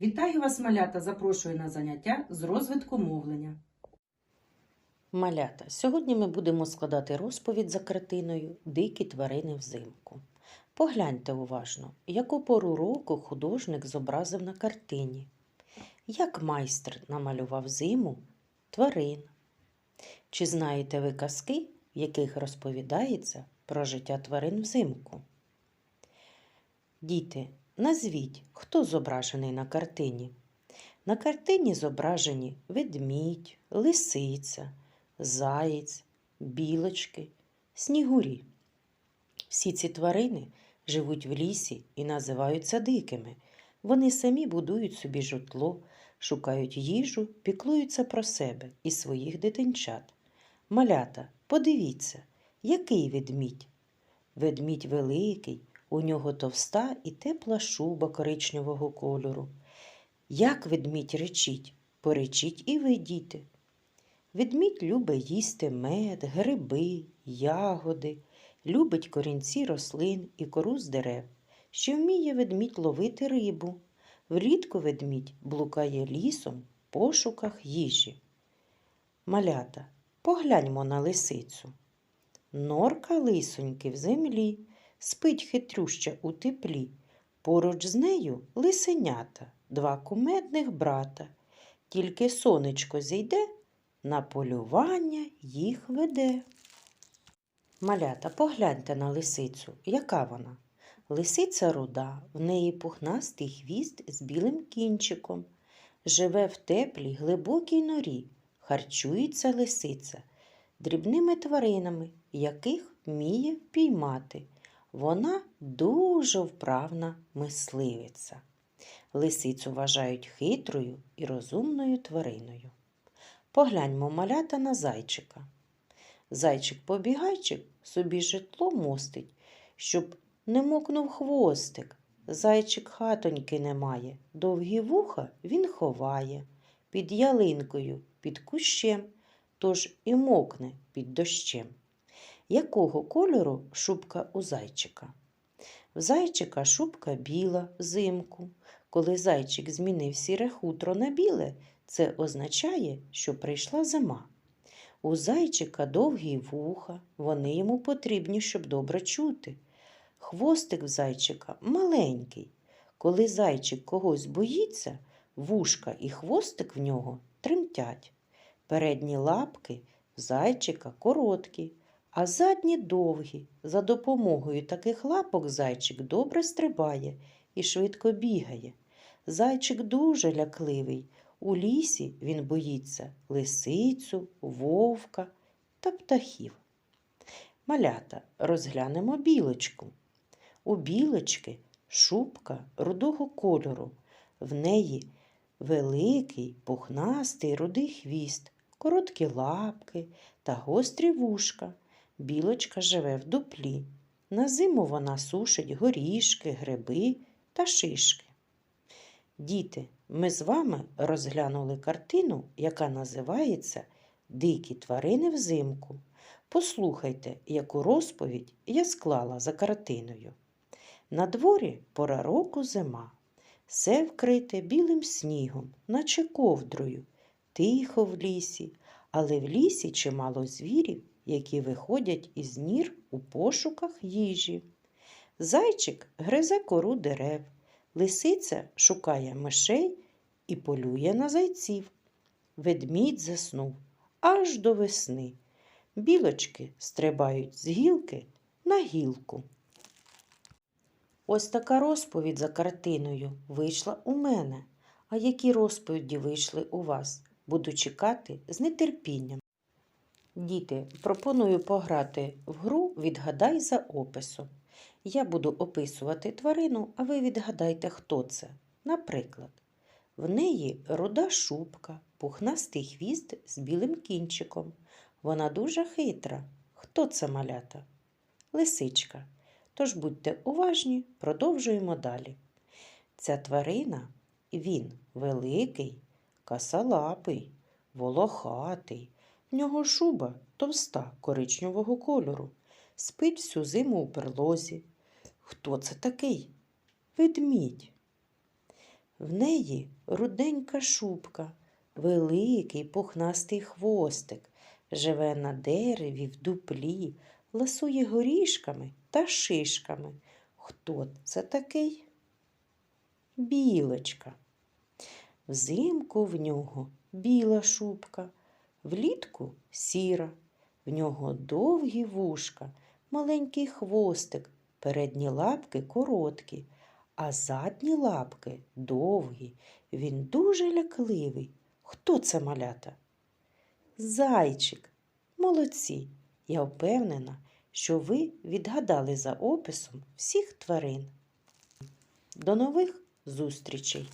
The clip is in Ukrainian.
Вітаю вас, малята! Запрошую на заняття з розвитку мовлення. Малята, сьогодні ми будемо складати розповідь за картиною Дикі тварини взимку. Погляньте уважно, яку пору року художник зобразив на картині. Як майстер намалював зиму тварин. Чи знаєте ви казки, в яких розповідається про життя тварин взимку? Діти, назвіть, хто зображений на картині. На картині зображені ведмідь, лисиця, заєць, білочки, снігурі. Всі ці тварини живуть в лісі і називаються дикими. Вони самі будують собі житло, шукають їжу, піклуються про себе і своїх дитинчат. Малята, подивіться, який ведмідь. Ведмідь великий, у нього товста і тепла шуба коричневого кольору. Як ведмідь речить, поречіть і ви, діти. Ведмідь любить їсти мед, гриби, ягоди, любить корінці рослин і кору з дерев. Ще вміє ведмідь ловити рибу. Влітку ведмідь блукає лісом в пошуках їжі. Малята, погляньмо на лисицю. Норка лисоньки в землі, спить хитрюща у теплі. Поруч з нею лисенята, два кумедних брата. Тільки сонечко зійде, на полювання їх веде. Малята, погляньте на лисицю. Яка вона? Лисиця руда, в неї пухнастий хвіст з білим кінчиком. Живе в теплій, глибокій норі. Харчується лисиця дрібними тваринами, яких вміє впіймати. Вона дуже вправна мисливиця. Лисицю вважають хитрою і розумною твариною. Погляньмо малята на зайчика. Зайчик-побігайчик собі житло мостить, щоб не мокнув хвостик. Зайчик хатоньки не має, довгі вуха він ховає, під ялинкою, під кущем, тож і мокне під дощем. Якого кольору шубка у зайчика? В зайчика шубка біла взимку. Коли зайчик змінив сіре хутро на біле, це означає, що прийшла зима. У зайчика довгі вуха, вони йому потрібні, щоб добре чути. Хвостик в зайчика маленький. Коли зайчик когось боїться, вушка і хвостик в нього тремтять. Передні лапки в зайчика короткі, а задні довгі. За допомогою таких лапок зайчик добре стрибає і швидко бігає. Зайчик дуже лякливий. У лісі він боїться лисицю, вовка та птахів. Малята, розглянемо білочку. У білочки шубка рудого кольору. В неї великий, пухнастий рудий хвіст, короткі лапки та гострі вушка. Білочка живе в дуплі. На зиму вона сушить горішки, гриби та шишки. Діти, ми з вами розглянули картину, яка називається Дикі тварини взимку. Послухайте, яку розповідь я склала за картиною. На дворі пора року зима. Все вкрите білим снігом, наче ковдрою, тихо в лісі, але в лісі чимало звірів, які виходять із нір у пошуках їжі. Зайчик гризе кору дерев, лисиця шукає мишей і полює на зайців. Ведмідь заснув аж до весни. Білочки стрибають з гілки на гілку. Ось така розповідь за картиною вийшла у мене. А які розповіді вийшли у вас? Буду чекати з нетерпінням. Діти, пропоную пограти в гру Відгадай за описом. Я буду описувати тварину, а ви відгадайте, хто це. Наприклад, в неї руда шубка, пухнастий хвіст з білим кінчиком. Вона дуже хитра. Хто це малята? Лисичка. Тож будьте уважні, продовжуємо далі. Ця тварина, він великий, касалапий, волохатий. В нього шуба товста коричневого кольору. Спить всю зиму у берлозі. Хто це такий? Ведмідь. В неї руденька шубка, великий пухнастий хвостик, живе на дереві в дуплі, ласує горішками та шишками. Хто це такий? Білочка. Взимку в нього біла шубка, влітку сіра, в нього довгі вушка, маленький хвостик, передні лапки короткі, а задні лапки довгі. Він дуже лякливий. Хто це малята? Зайчик. Молодці. Я впевнена, що ви відгадали за описом всіх тварин. До нових зустрічей!